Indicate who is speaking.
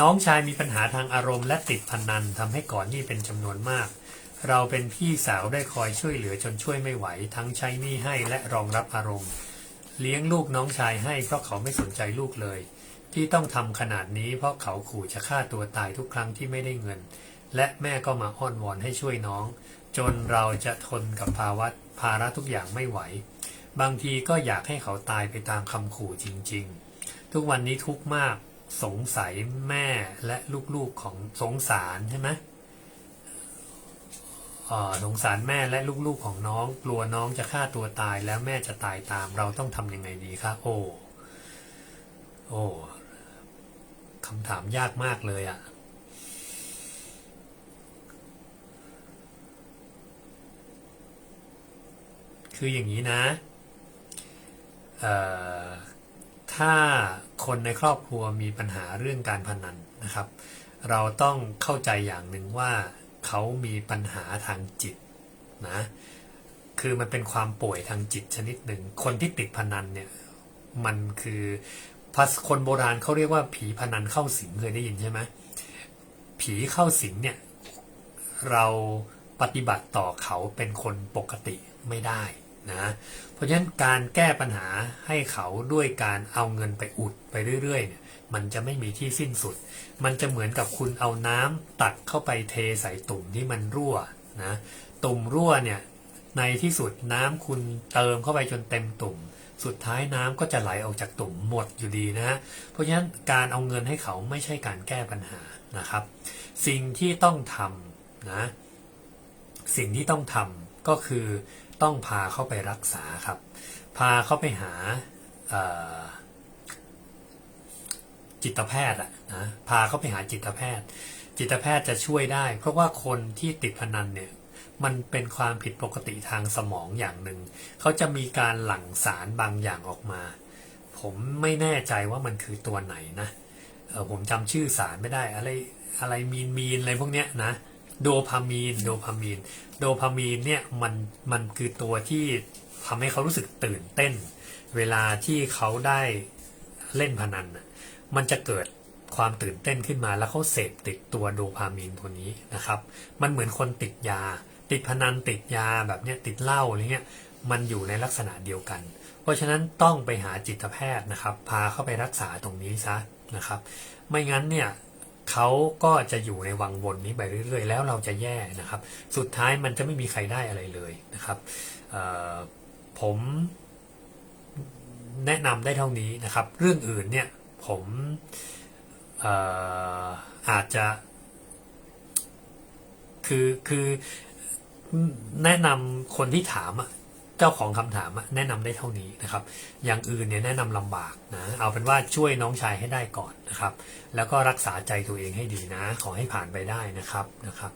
Speaker 1: น้องชายมีปัญหาทางอารมณ์และติดพนันทำให้ก่อนหนี้เป็นจำนวนมาก เราเป็นพี่สาวได้คอยช่วยเหลือจนช่วยไม่ไหว ทั้งใช้หนี้ให้และรองรับอารมณ์ เลี้ยงลูกน้องชายให้เพราะเขาไม่สนใจลูกเลย ที่ต้องทำขนาดนี้เพราะเขาขู่จะฆ่าตัวตายทุกครั้งที่ไม่ได้เงิน และแม่ก็มาอ้อนวอนให้ช่วยน้อง จนเราจะทนกับภาวะภาระทุกอย่างไม่ไหว บางทีก็อยากให้เขาตายไปตามคำขู่จริง ๆ ทุกวันนี้ทุกข์มาก สงสัยแม่และลูกๆของสงสารใช่ไหมสงสารแม่และลูกๆของน้องกลัวน้องจะฆ่าตัวตายแล้วแม่จะตายตามเราต้องทำยังไงดีคะโอ้โอ้คำถามยากมากเลยอะ่ะคืออย่างนี้นะถ้า คนในครอบครัวมีปัญหาเรื่องการพนันนะครับ เราต้องเข้าใจอย่างหนึ่งว่าเขามีปัญหาทางจิตนะคือมันเป็นความป่วยทางจิตชนิดหนึ่ง คนที่ติดพนันเนี่ยมันคือภาษาคนโบราณเขาเรียกว่าผีพนันเข้าสิงเคยได้ยินใช่ไหมผีเข้าสิงเนี่ยเราปฏิบัติต่อเขาเป็นคนปกติไม่ได้ นะเพราะฉะนั้นการแก้ปัญหาให้เขาด้วยการเอาเงินไปอุดไปเรื่อยๆเนี่ยมันจะไม่มีที่สิ้นสุด มันจะเหมือนกับคุณเอาน้ำตักเข้าไปเทใส่ตุ่มที่มันรั่วนะตุ่มรั่วเนี่ยในที่สุดน้ำคุณเติมเข้าไปจนเต็มตุ่ม สุดท้ายน้ำก็จะไหลออกจากตุ่มหมดอยู่ดีนะฮะเพราะฉะนั้นการเอาเงินให้เขาไม่ใช่การแก้ปัญหานะครับ สิ่งที่ต้องทำนะสิ่งที่ต้องทำก็คือ ต้องพาเข้าไปรักษาครับ พาเข้าไปหาจิตแพทย์อะนะพาเข้าไปหาจิตแพทย์ จิตแพทย์จะช่วยได้ เพราะว่าคนที่ติดพนันเนี่ยมันเป็นความผิดปกติทางสมองอย่างหนึ่ง เขาจะมีการหลั่งสารบางอย่างออกมา ผมไม่แน่ใจว่ามันคือตัวไหนนะผมจำชื่อสารไม่ได้อะไรอะไรมีนมีนอะไรพวกเนี้ยนะ โดพามีน โดพามีน โดพามีนเนี่ยมันมันคือตัวที่ทำให้เขารู้สึกตื่นเต้น เวลาที่เขาได้เล่นพนัน มันจะเกิดความตื่นเต้นขึ้นมาแล้วเขาเสพติดตัวโดพามีนตัวนี้นะครับ มันเหมือนคนติดยา ติดพนันติดยาแบบเนี้ยติดเหล้าอะไรเงี้ยมันอยู่ในลักษณะเดียวกัน เพราะฉะนั้นต้องไปหาจิตแพทย์นะครับ พาเข้าไปรักษาตรงนี้ซะนะครับ ไม่งั้นเนี่ย เขาก็จะอยู่ในวังวนนี้ไปเรื่อย ๆ แล้วเราจะแย่นะครับ สุดท้ายมันจะไม่มีใครได้อะไรเลยนะครับผมแนะนำได้เท่านี้นะครับ เรื่องอื่นเนี่ยผมเอ่อาจจะ คือคือแนะนำคนที่ถามอะ เจ้าของคำถามแนะนำได้เท่านี้นะครับ อย่างอื่นเนี่ยแนะนำลำบากนะ เอาเป็นว่าช่วยน้องชายให้ได้ก่อนนะครับ แล้วก็รักษาใจตัวเองให้ดีนะ ขอให้ผ่านไปได้นะครับนะครับ